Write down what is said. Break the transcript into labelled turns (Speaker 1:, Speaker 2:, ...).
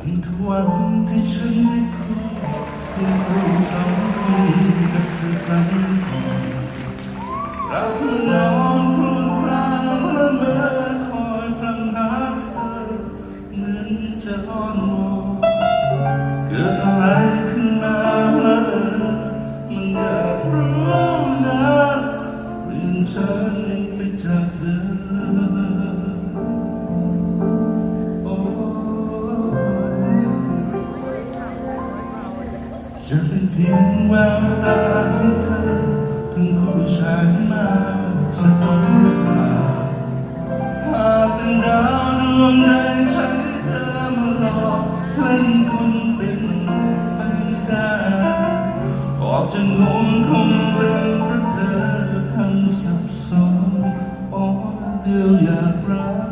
Speaker 1: ทั้งทุกวันที่ฉันได้คุยเป็นคู่สองคนกับเธอครั้งก่อนเรามานอนครุมครางและเมื่อคอยพรำหาเธอเหมือนจะอ้อนวอนเกิดอะไรขึ้นมาแล้วมันอยากรู้นะเปลี่ยนฉันไปจากเดิม จะเป็นเพียงแววตาของเธอทั้งคู่ฉันมาสักคนหรืาหากเป็นดาวดวงใดใช้เธอมาหลอกเล่นคนเป็นไม่ได้ออกจะงงคงเป็นเพราะเธอทั้งสับสนอ๋อเดียวอยากรัก